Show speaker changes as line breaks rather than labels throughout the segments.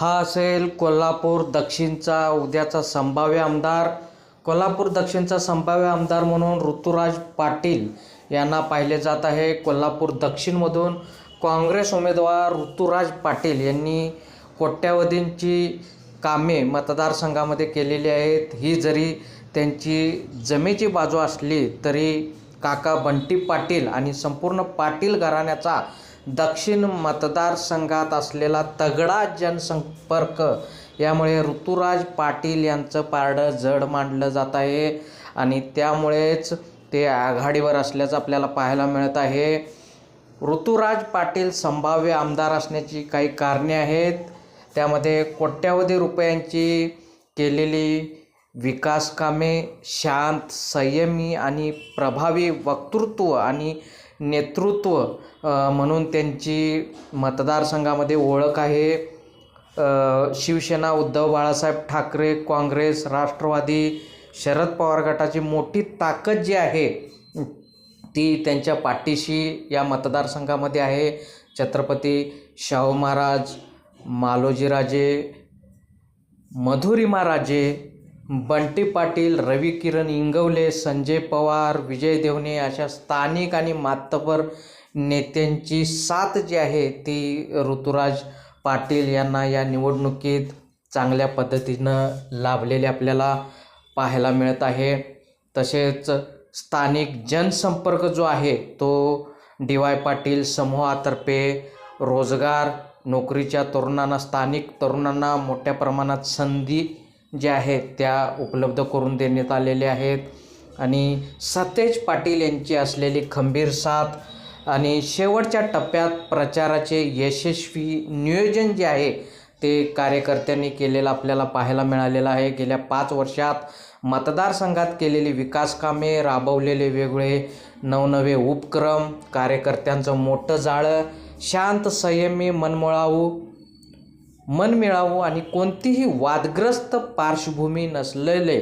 हा असेल कोल्हापूर दक्षिणचा उद्याचा संभाव्य आमदार. कोल्हापूर दक्षिणचा संभाव्य आमदार म्हणून ऋतुराज पाटील यांना पाहिले जात आहे. कोल्हापूर दक्षिणमधून काँग्रेस उमेदवार ऋतुराज पाटील यांनी कोट्यावधींची कामे मतदारसंघामध्ये केलेली आहेत. ही जरी त्यांची जमेची बाजू असली तरी काका बंटी पाटील आणि संपूर्ण पाटील घराण्याचा दक्षिण मतदारसंघात असलेला तगडा जनसंपर्क. यामुळे ऋतुराज पाटील यांचं पारडं जड मांडलं जात आहे आणि त्यामुळेच ते आघाडीवर असल्याचं आपल्याला पाहायला मिळत आहे. ऋतुराज पाटील संभाव्य आमदार असण्याची काही कारणे आहेत. त्यामध्ये कोट्यावधी रुपयांची केलेली विकासकामे शांत संयमी आणि प्रभावी वक्तृत्व आणि नेतृत्व म्हणून त्यांची मतदारसंघामध्ये ओळख आहे. शिवसेना उद्धव बाळासाहेब ठाकरे काँग्रेस राष्ट्रवादी शरद पवार गटाची मोठी ताकद जी आहे ती त्यांच्या पाठीशी या मतदारसंघामध्ये आहे. छत्रपती शाहू महाराज मालोजीराजे मधुरिमा राजे बंटी पाटील रवी किरण इंगवले संजय पवार विजय देवणे अशा स्थानिक आणि मातबर नेत्यांची साथ जी आहे ती ऋतुराज पाटील यांना या निवडणुकीत चांगल्या पद्धतीनं लाभलेले आपल्याला पाहायला मिळत आहे. तसेच स्थानिक जनसंपर्क जो आहे तो डी वाय पाटील समूहातर्फे रोजगार नोकरीच्या तरुणांना स्थानिक तरुणांना मोठ्या प्रमाणात संधी ज्या आहेत त्या उपलब्ध करून देण्यात आलेल्या आहेत. आणि सतेज पाटील यांची असलेली खंबीर साथ आणि शेवटच्या टप्प्यात प्रचाराचे यशस्वी नियोजन जे आहे ते कार्यकर्त्यांनी केलेलं आपल्याला पाहायला मिळालेलं आहे. गेल्या पाच वर्षात मतदारसंघात केलेली विकासकामे राबवलेले वेगळे नवनवे उपक्रम कार्यकर्त्यांचं मोठं जाळं शांत संयमी मनमोळावू मन मिळावं आणि कोणतीही वादग्रस्त पार्श्वभूमी नसलेले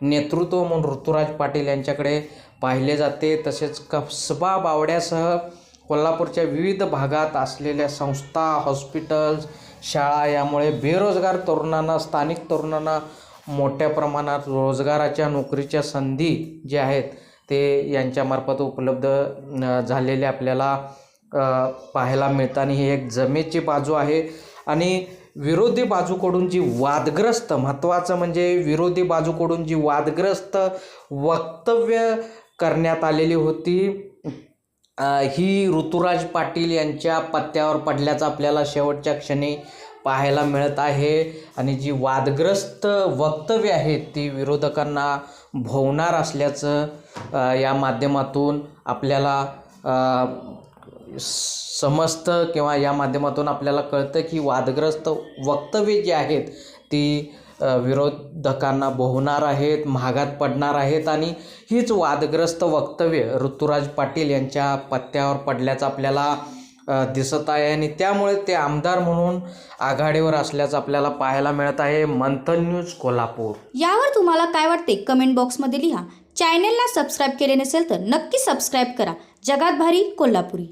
नेतृत्व म्हणून ऋतुराज पाटील यांच्याकडे पाहिले जाते. तसेच कसबा बावड्यासह कोल्हापूरच्या विविध भागात असलेल्या संस्था हॉस्पिटल्स शाळा यामुळे बेरोजगार तरुणांना स्थानिक तरुणांना मोठ्या प्रमाणात रोजगाराच्या नोकरीच्या संधी ज्या आहेत ते यांच्यामार्फत उपलब्ध न- झालेले आपल्याला पाहायला मिळतं आणि ही एक जमेची बाजू आहे. आणि विरोधी बाजूकडून जी वादग्रस्त महत्त्वाचं म्हणजे विरोधी बाजूकडून जी वादग्रस्त वक्तव्य करण्यात आलेली होती ही ऋतुराज पाटील यांच्या पत्त्यावर पडल्याचं आपल्याला शेवटच्या क्षणी पाहायला मिळत आहे. आणि जी वादग्रस्त वक्तव्य आहेत ती विरोधकांना भोवणार असल्याचं या माध्यमातून आपल्याला समजतं किंवा या माध्यमातून आपल्याला कळतं की वादग्रस्त वक्तव्ये जी आहेत ती विरोधकांना बोहणार आहेत महागात पडणार आहेत आणि हीच वादग्रस्त वक्तव्य ऋतुराज पाटील यांच्या पत्त्यावर पडल्याचं आपल्याला दिसत आहे आणि त्यामुळे ते आमदार म्हणून आघाडीवर असल्याचं आपल्याला पाहायला मिळत आहे. मंथन न्यूज कोल्हापूर.
यावर तुम्हाला काय वाटते? कमेंट बॉक्समध्ये लिहा. चॅनेलला सबस्क्राईब केले नसेल तर नक्की सबस्क्राईब करा. जगात भारी कोल्हापुरी.